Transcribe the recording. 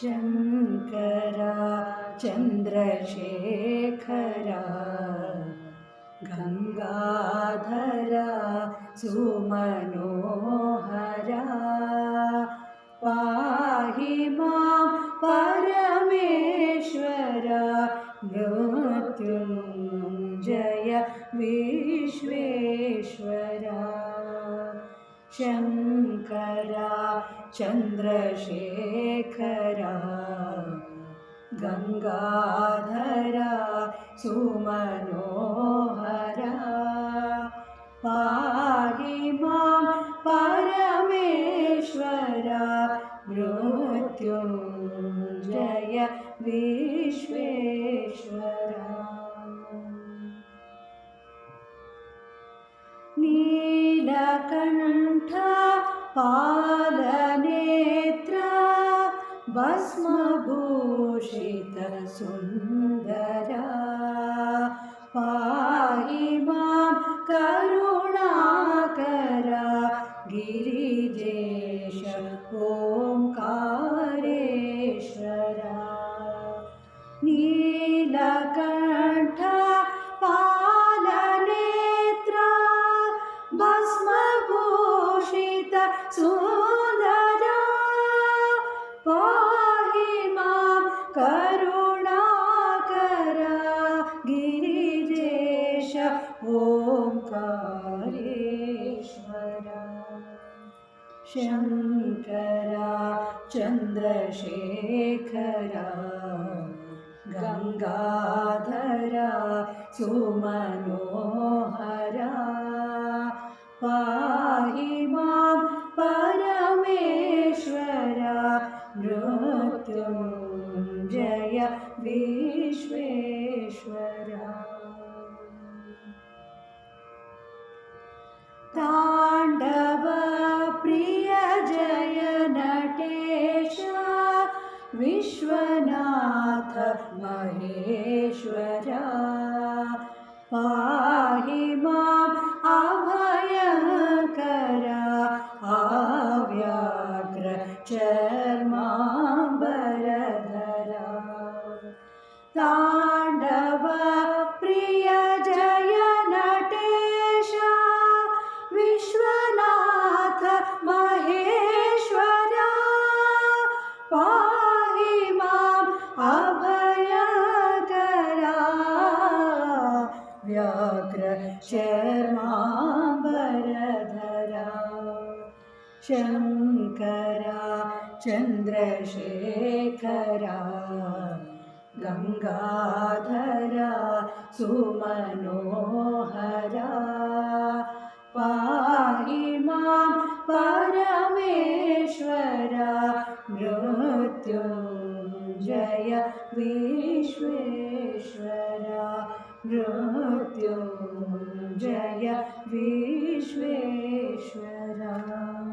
शङ्करा चन्द्रशेखरा गङ्गाधरा सुमनोहरा। पाहि मां परमेश्वरा शङ्करा चन्द्रशेखरा गङ्गाधरा सुमनोहरा। पाहि मां परमेश्वरा मृत्युञ्जय विश्वेश्वरा नीलकण्ठा पालनेत्रा भस्मभूषितसुन्दरा पाहि मां करुणाकरा गिरिजेश ओङ्कारेश्वरा नीलकण्ठा सुन्दरा। पाहि मां करुणाकरा गिरिजेश ओङ्कारेश्वरा शङ्करा चन्द्रशेखरा गङ्गाधरा सुमनोहरा। पाहि मां विश्वेश्वरा। ताण्डव प्रिय जय नटेश विश्वनाथ महेश्वरा। पाहि माम् अभयकरा आव्याघ्र चर्माम्बरधरा ताण्डव प्रिय जय नटेश विश्वनाथ महेश्वरा पाहि माम् अभयकरा व्याघ्र शर्माम्बरधरा शङ्करा चन्द्रशेखरा गङ्गाधरा सुमनोहरा। पाहि मां परमेश्वरा मृत्युञ्जय विश्वेश्वरा। मृत्युञ्जय विश्वेश्वरा